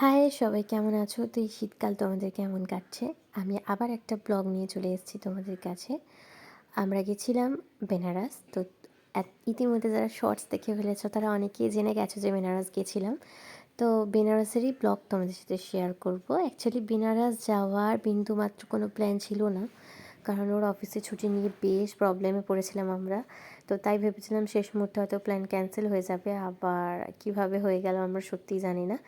High, সবাই কেমন আছো? তো এই শীতকাল তোমাদের কেমন কাটছে? আমি আবার একটা ব্লগ নিয়ে চলে এসেছি তোমাদের কাছে। আমরা গেছিলাম বেনারস। তো ইতিমধ্যে যারা শর্টস দেখে ফেলেছো, তারা অনেকেই জেনে গেছো যে বেনারস গেছিলাম। তো বেনারসেরই ব্লগ তোমাদের সাথে শেয়ার করব। অ্যাকচুয়ালি বেনারস যাওয়ার বিন্দুমাত্র কোনো প্ল্যান ছিল না। কারণ ওর অফিসে ছুটি নিয়ে বেশ প্রবলেমে পড়েছিলাম আমরা। তো তাই ভেবেছিলাম শেষ মুহূর্তে হয়তো প্ল্যান ক্যান্সেল হয়ে যাবে। আবার কীভাবে হয়ে গেল আমরা সত্যিই জানি না।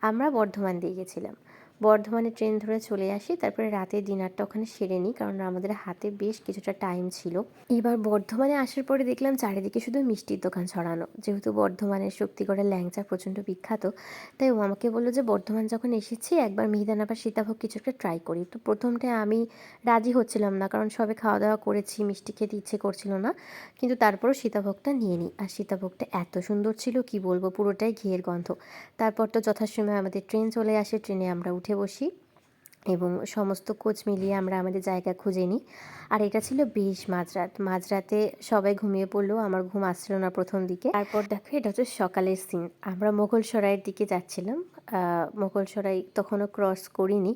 আমরা বর্ধমান দিয়ে গেছিলাম। বর্ধমানে ট্রেন ধরে চলে আসি, তারপরে রাতে ডিনারটা ওখানে সেরে নিই, কারণ আমাদের হাতে বেশ কিছুটা টাইম ছিল। এবার বর্ধমানে আসার পরে দেখলাম চারিদিকে শুধু মিষ্টির দোকান ছড়ানো। যেহেতু বর্ধমানের শক্তিগড়ের ল্যাংচা প্রচণ্ড বিখ্যাত, তাই ও আমাকে বলল যে, বর্ধমান যখন এসেছি, একবার মিহিদানা বা সীতাভোগ কিছু একটা ট্রাই করি। তো প্রথমটা আমি রাজি হচ্ছিলাম না, কারণ সবে খাওয়া দাওয়া করেছি, মিষ্টি খেতে ইচ্ছে করছিল না। কিন্তু তারপরও সীতাভোগটা নিয়ে নিই। আর সীতাভোগটা এত সুন্দর ছিল, কি বলব, পুরোটাই ঘিয়ের গন্ধ। তারপর তো যথাসময়ে আমাদের ট্রেন চলে আসে, ট্রেনে আমরা উঠে বসি এবং সমস্ত কোচ মিলিয়ে আমরা আমাদের জায়গা খুঁজে নিই। আর এটা ছিল বেশ মাঝরাত। মাঝরাতে সবাই ঘুমিয়ে পড়ল, আমার ঘুম আসছিল না প্রথম দিকে। তারপর দেখো, এটা হচ্ছে সকালের সিন আমরা মোগল সরাইয়ের দিকে যাচ্ছিলাম। মোগল সরাই তখনও ক্রস করিনি।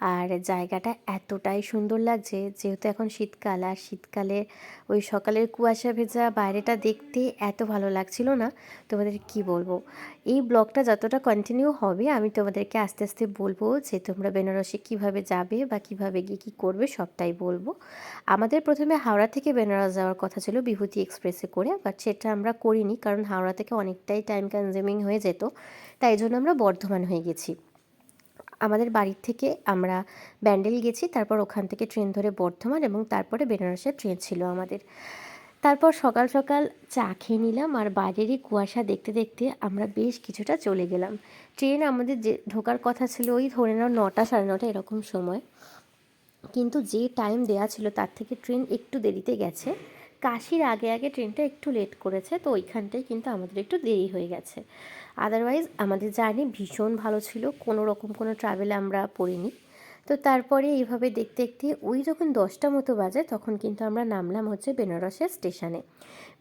আর জায়গাটা এতটাই সুন্দর লাগছে, যেহেতু এখন শীতকাল, আর শীতকালে ওই সকালের কুয়াশা ভেজা বাইরেটা দেখতে এত ভালো লাগছিল না। তোমাদের কি বলব? এই ব্লগটা যতটা কন্টিনিউ হবে, আমি তোমাদেরকে আস্তে আস্তে বলব যে তোমরা বেনারসে কীভাবে যাবে বা কীভাবে গিয়ে কী করবে সবটাই বলব। আমাদের প্রথমে হাওড়া থেকে বেনারস যাওয়ার কথা ছিল বিভূতি এক্সপ্রেসে করে বাট সেটা আমরা করিনি, কারণ হাওড়া থেকে অনেকটাই টাইম কনজিউমিং হয়ে যেত, তাই জন্য আমরা বর্ধমান হয়ে গেছি। আমাদের বাড়ির থেকে আমরা ব্যান্ডেল গেছি, তারপর ওখান থেকে ট্রেন ধরে বর্ধমান এবং তারপরে বেনারসের ট্রেন ছিল আমাদের। তারপর সকাল সকাল চা খেয়ে নিলাম আর বাইরেরই কুয়াশা দেখতে দেখতে আমরা বেশ কিছুটা চলে গেলাম। ট্রেন আমাদের যে ঢোকার কথা ছিল ওই ধরে নাও নটা সাড়ে নটা এরকম সময়। কিন্তু যে টাইম দেয়া ছিল তার থেকে ট্রেন একটু দেরিতে গেছে। কাশির আগে আগে ট্রেনটা একটু লেট করেছে, তো ওইখানটায় কিন্তু আমাদের একটু দেরি হয়ে গেছে। আদারওয়াইজ আমাদের জার্নি ভীষণ ভালো ছিল। কোনো রকম কোনো ট্রাভেলে আমরা পড়িনি। তো তারপরে এইভাবে দেখতে দেখতে ওই যখন দশটা মতো বাজে, তখন কিন্তু আমরা নামলাম হচ্ছে বেনারসের স্টেশনে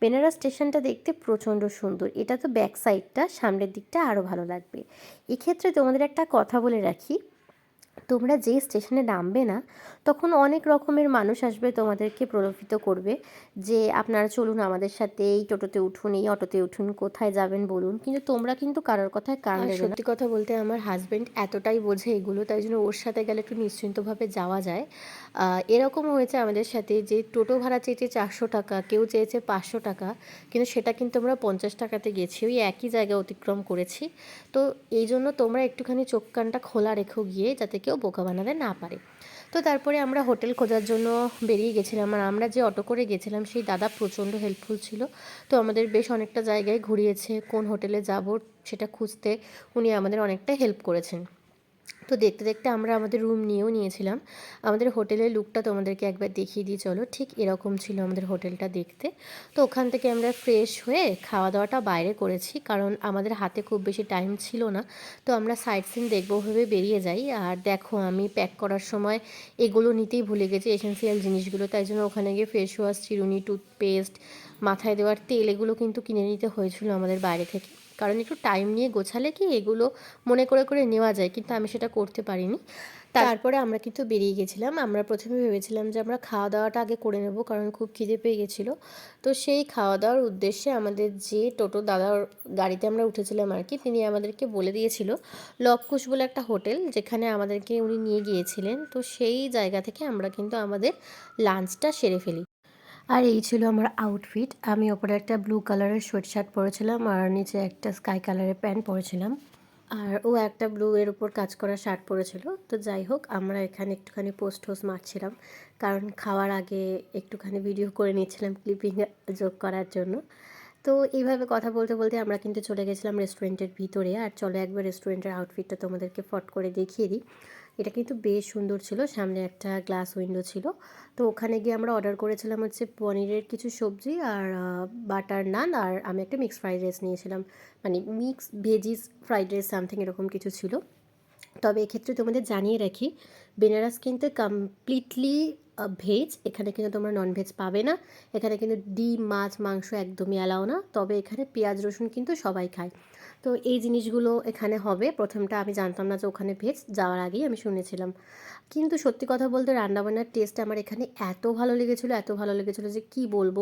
বেনারস স্টেশনটা দেখতে প্রচণ্ড সুন্দর। এটা তো ব্যাক সাইডটা সামনের দিকটা আরও ভালো লাগবে। এক্ষেত্রে তোমাদের একটা কথা বলে রাখি। তোমরা যে স্টেশনে নামবে না তখন অনেক রকমের মানুষ আসবে তোমাদেরকে প্রলোভিত করবে যে আপনারা চলুন আমাদের সাথে এই টোটোতে উঠুন এই অটোতে উঠুন কোথায় যাবেন বলুন। কিন্তু তোমরা কিন্তু কারোর কথায় কান দেবে সত্যি কথা বলতে আমার হাজব্যান্ড এতটাই বোঝে এগুলো তাই জন্য ওর সাথে গেলে একটু নিশ্চিন্তভাবে যাওয়া যায়। এরকম হয়েছে আমাদের সাথে যে টোটো ভাড়া চেয়েছে চারশো টাকা, কেউ চেয়েছে পাঁচশো টাকা, কিন্তু সেটা কিন্তু আমরা পঞ্চাশ টাকাতে গেছি, ওই একই জায়গা অতিক্রম করেছি। তো এই জন্য তোমরা একটুখানি চোখ কানটা খোলা রেখো গিয়ে, যাতে কেউ বোকা বানাতে না পারে। তো তারপরে আমরা হোটেল খোঁজার জন্য বেরিয়ে গেছিলাম, আর আমরা যে অটো করে গেছিলাম, সেই দাদা প্রচণ্ড হেল্পফুল ছিল। তো আমাদের বেশ অনেকটা জায়গায় ঘুরিয়েছে, কোন হোটেলে যাব সেটা খুঁজতে, উনি আমাদের অনেকটা হেল্প করেছেন। তো দেখতে দেখতে আমরা আমাদের রুম নিয়েও নিয়েছিলাম। আমাদের হোটেলের লুকটা তোমাদেরকে একবার দেখিয়ে দিয়ে চলো। ঠিক এরকম ছিল আমাদের হোটেলটা দেখতে। তো ওখান থেকে আমরা ফ্রেশ হয়ে খাওয়া দাওয়াটা বাইরে করেছি, কারণ আমাদের হাতে খুব বেশি টাইম ছিল না। তো আমরা সাইট সিন দেখব ভেবে বেরিয়ে যাই। আর দেখো, আমি প্যাক করার সময় এগুলো নিতেই ভুলে গেছি এসেন্সিয়াল জিনিসগুলো। তাই জন্য ওখানে গিয়ে ফেস ওয়াশ চিরুনি টুথপেস্ট মাথায় দেওয়ার তেল, এগুলো কিন্তু কিনে নিতে হয়েছিল আমাদের বাইরে থেকে। কারণ একটু টাইম নিয়ে গোছালে কি এগুলো মনে করে করে নেওয়া যায়। কিন্তু আমি সেটা করতে পারিনি। তারপরে আমরা কিন্তু বেরিয়ে গেছিলাম। আমরা প্রথমে ভেবেছিলাম যে আমরা খাওয়া দাওয়াটা আগে করে নেব কারণ খুব খিদে পেয়ে গেছিল। তো সেই খাওয়া দাওয়ার উদ্দেশ্যে আমাদের যে টোটো দাদার গাড়িতে আমরা উঠেছিলাম আর কি তিনি আমাদেরকে বলে দিয়েছিল লবকুশ বলে একটা হোটেল যেখানে আমাদেরকে উনি নিয়ে গিয়েছিলেন। তো সেই জায়গা থেকে আমরা কিন্তু আমাদের লাঞ্চটা সেরে ফেলি। আর এই ছিল আমার আউটফিট আমি ওপরে একটা ব্লু কালারের সোয়েট শার্ট পরেছিলাম আর নিচে একটা স্কাই কালারের প্যান্ট পরেছিলাম। আর ও একটা ব্লু এর উপর কাজ করা শার্ট পরেছিল। তো যাই হোক, আমরা এখানে একটুখানি পোস্ট হোস মারছিলাম। কারণ খাওয়ার আগে একটুখানি ভিডিও করে নিচ্ছিলাম ক্লিপিং যোগ করার জন্য। তো এইভাবে কথা বলতে বলতে আমরা কিন্তু চলে গেছিলাম রেস্টুরেন্টের ভিতরে। আর চলো একবার রেস্টুরেন্টের আউটফিটটা তোমাদেরকে ফট করে দেখিয়ে দিই। এটা কিন্তু বেশ সুন্দর ছিল। সামনে একটা গ্লাস উইন্ডো ছিল। তো ওখানে গিয়ে আমরা অর্ডার করেছিলাম হচ্ছে পনিরের কিছু সবজি আর বাটার নান আর আমি একটা মিক্স ফ্রাইড রাইস নিয়েছিলাম। মানে mix veggies fried rice something এরকম কিছু ছিল। তবে এক্ষেত্রে তোমাদের জানিয়ে রাখি, বেনারস কিন্তু কমপ্লিটলি ভেজ এখানে কিন্তু তোমরা নন ভেজ পাবে না। এখানে কিন্তু ডিম, মাছ, মাংস একদমই অ্যালাও না। তবে এখানে পেঁয়াজ, রসুন কিন্তু সবাই খায়। তো এই জিনিসগুলো এখানে হবে। প্রথমটা আমি জানতাম না যে ওখানে ভেজ যাওয়ার আগেই আমি শুনেছিলাম। কিন্তু সত্যি কথা বলতে রান্নাবান্নার টেস্ট আমার এখানে এত ভালো লেগেছিলো, এত ভালো লেগেছিলো যে কি বলব?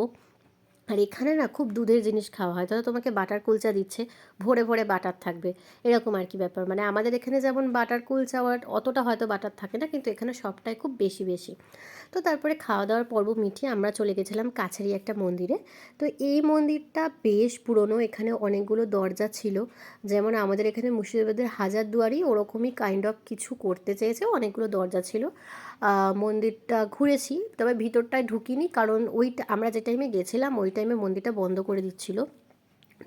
আর এখানে না খুব দুধের জিনিস খাওয়া হয়। তাহলে তোমাকে বাটার কুলচা দিচ্ছে, ভরে ভরে বাটার থাকবে। এরকম আর কি ব্যাপার। মানে আমাদের এখানে যেমন বাটার কুলচা অতটা হয়তো বাটার থাকে না, কিন্তু এখানে সবটাই খুব বেশি বেশি। তো তারপরে খাওয়া দাওয়ার পর্ব মিটিয়ে আমরা চলে গেছিলাম কাছেরই একটা মন্দিরে। তো এই মন্দিরটা বেশ পুরনো, এখানে অনেকগুলো দরজা ছিল। যেমন আমাদের এখানে মুর্শিদাবাদের হাজার দুয়ারি ওরকমই কাইন্ড অফ কিছু করতে চেয়েছে, অনেকগুলো দরজা ছিল। মন্দিরটা ঘুরেছি, তবে ভিতরটায় ঢুকিনি, কারণ ওই আমরা যে টাইমে গেছিলাম ওই টাইমে মন্দিরটা বন্ধ করে দিচ্ছিল।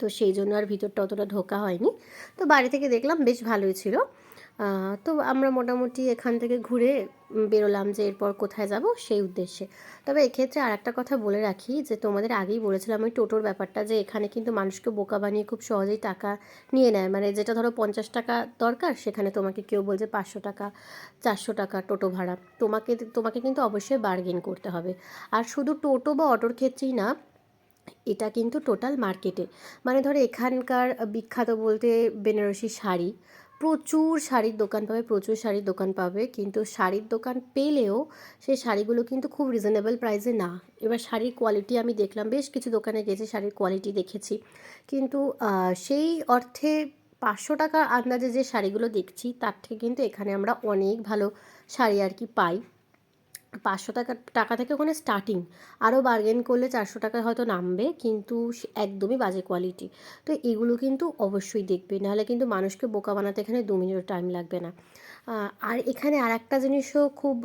তো সেই জন্য আর ভিতরটা অতটা ঢোকা হয়নি। তো বাড়ি থেকে দেখলাম বেশ ভালোই ছিল। তো আমরা মোটামুটি এখান থেকে ঘুরে বেরোলাম যে এরপর কোথায় যাব সেই উদ্দেশ্যে। তবে এক্ষেত্রে আর একটা কথা বলে রাখি যে তোমাদের আগেই বলেছিলাম ওই টোটোর ব্যাপারটা যে এখানে কিন্তু মানুষকে বোকা বানিয়ে খুব সহজেই টাকা নিয়ে নেয়। মানে যেটা ধরো পঞ্চাশ টাকা দরকার, সেখানে তোমাকে কেউ বলছে পাঁচশো টাকা, চারশো টাকা টোটো ভাড়া। তোমাকে তোমাকে কিন্তু অবশ্যই বার্গেন করতে হবে। আর শুধু টোটো বা অটোর ক্ষেত্রেই না এটা কিন্তু টোটাল মার্কেটে মানে ধরো এখানকার বিখ্যাত বলতে বেনারসি শাড়ি, প্রচুর শাড়ির দোকান পাবে, প্রচুর শাড়ির দোকান পাবে, কিন্তু শাড়ির দোকান পেলেও সেই শাড়িগুলো কিন্তু খুব রিজনেবল প্রাইসে না। এবার শাড়ির কোয়ালিটি আমি দেখলাম, বেশ কিছু দোকানে গেছি শাড়ির কোয়ালিটি দেখেছি। কিন্তু সেই অর্থে পাঁচশো টাকা আন্দাজে যে শাড়িগুলো দেখছি, তার থেকে কিন্তু এখানে আমরা অনেক ভালো শাড়ি আর কি পাই। পাঁচশো টাকা টাকা থেকে ওখানে স্টার্টিং আরও বার্গেন করলে চারশো টাকায় হয়তো নামবে, কিন্তু একদমই বাজে কোয়ালিটি তো এগুলো কিন্তু অবশ্যই দেখবে, নাহলে কিন্তু মানুষকে বোকা বানাতে এখানে দু মিনিট টাইম লাগবে না। আর এখানে আর একটা জিনিসও খুব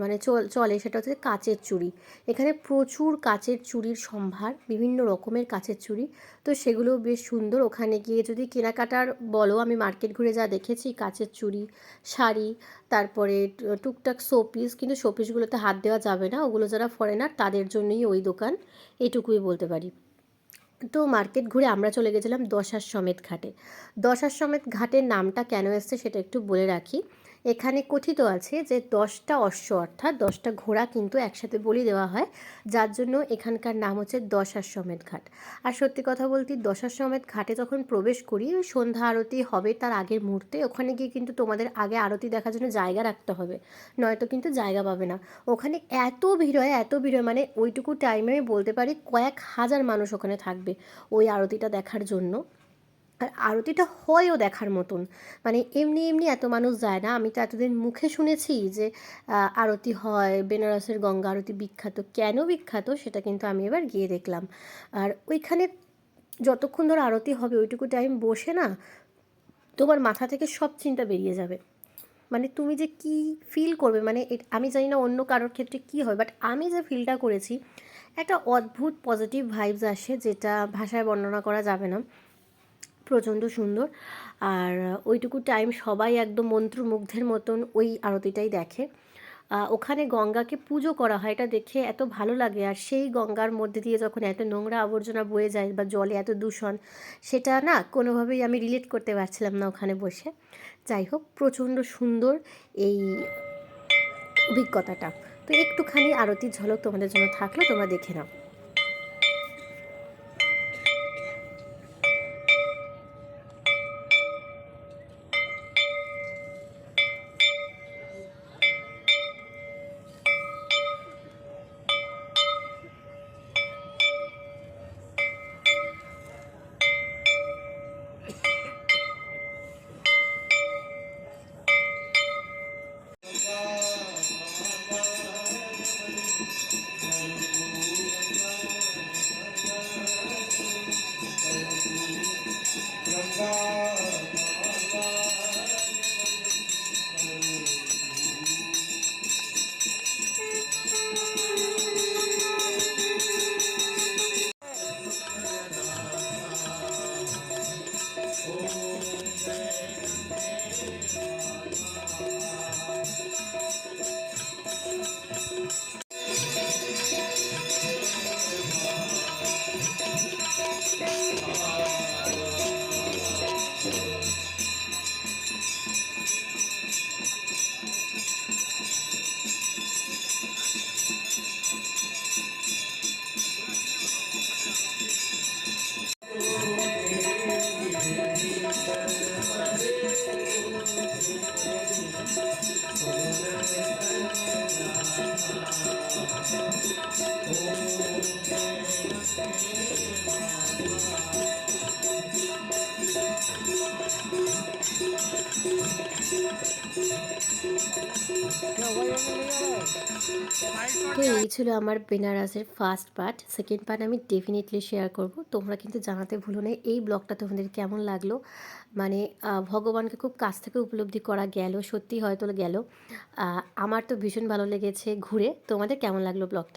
মানে চলে সেটা হচ্ছে কাচের চুড়ি। এখানে প্রচুর কাচের চুড়ির সম্ভার, বিভিন্ন রকমের কাচের চুড়ি। তো সেগুলো বেশ সুন্দর। ওখানে গিয়ে যদি কেনাকাটার, বলো, আমি মার্কেট ঘুরে যা দেখেছি, কাচের চুড়ি, শাড়ি, তারপরে টুকটাক শোপিস কিন্তু শোপিসগুলোতে হাত দেওয়া যাবে না। ওগুলো যারা ফরেনার তাদের জন্যই ওই দোকান। এটুকুই বলতে পারি। তো মার্কেট ঘুরে আমরা চলে গেছিলাম দশার সমেত ঘাটে। দশার সমেত ঘাটের নামটা কেন এসছে সেটা একটু বলে রাখি। এখানে কথিত আছে যে দশটা অশ্ব অর্থাৎ দশটা ঘোড়া কিন্তু একসাথে বলি দেওয়া হয়, যার জন্য এখানকার নাম হচ্ছে দশাশ্বমেধ ঘাট। আর সত্যি কথা বলতে দশাশ্বমেধ ঘাটে যখন প্রবেশ করি, ওই সন্ধ্যা আরতি হবে তার আগের মুহূর্তে, ওখানে গিয়ে কিন্তু তোমাদের আগে আরতি দেখার জন্য জায়গা রাখতে হবে, নয়তো কিন্তু জায়গা পাবে না। ওখানে এত ভিড় হয়, এত ভিড় হয় মানে ওইটুকু টাইমে আমি বলতে পারি কয়েক হাজার মানুষ ওখানে থাকবে ওই আরতিটা দেখার জন্য। আর আরতিটা হয়ও দেখার মতন। মানে এমনি এমনি এত মানুষ যায় না। আমি তো এতদিন মুখে শুনেছি যে আরতি হয়, বেনারসের গঙ্গা আরতি বিখ্যাত। কেন বিখ্যাত? সেটা কিন্তু আমি এবার গিয়ে দেখলাম। আর ওইখানে যতক্ষণ ধর আরতি হবে, ওইটুকু টাইম বসে না, তোমার মাথা থেকে সব চিন্তা বেরিয়ে যাবে। মানে তুমি যে কি ফিল করবে? মানে আমি জানি না অন্য কারোর ক্ষেত্রে কী হয় বাট আমি যে ফিলটা করেছি, একটা অদ্ভুত পজিটিভ ভাইবস আসে যেটা ভাষায় বর্ণনা করা যাবে না। প্রচণ্ড সুন্দর। আর ওইটুকু টাইম সবাই একদম মন্ত্রমুগ্ধের মতন ওই আরতিটাই দেখে। ওখানে গঙ্গাকে পুজো করা হয়, এটা দেখে এত ভালো লাগে। আর সেই গঙ্গার মধ্যে দিয়ে যখন এত নোংরা আবর্জনা বয়ে যায় বা জলে এত দূষণ, সেটা না কোনোভাবেই আমি রিলেট করতে পারছিলাম না ওখানে বসে। যাই হোক, প্রচণ্ড সুন্দর এই অভিজ্ঞতাটা। তো একটুখানি আরতির ঝলক তোমাদের জন্য থাকল, তোমরা দেখে নাও। তো এই ছিল আমার বেনারসের ফার্স্ট পার্ট সেকেন্ড পার্ট আমি ডেফিনেটলি শেয়ার করব। তোমরা কিন্তু জানাতে ভুলো না, এই ব্লগটা তোমাদের কেমন লাগল? মানে ভগবানকে খুব কাছ থেকে উপলব্ধি করা গেল সত্যি হয়তো গেল। আমার তো ভীষণ ভালো লেগেছে ঘুরে। তোমাদের কেমন লাগল ব্লগটা?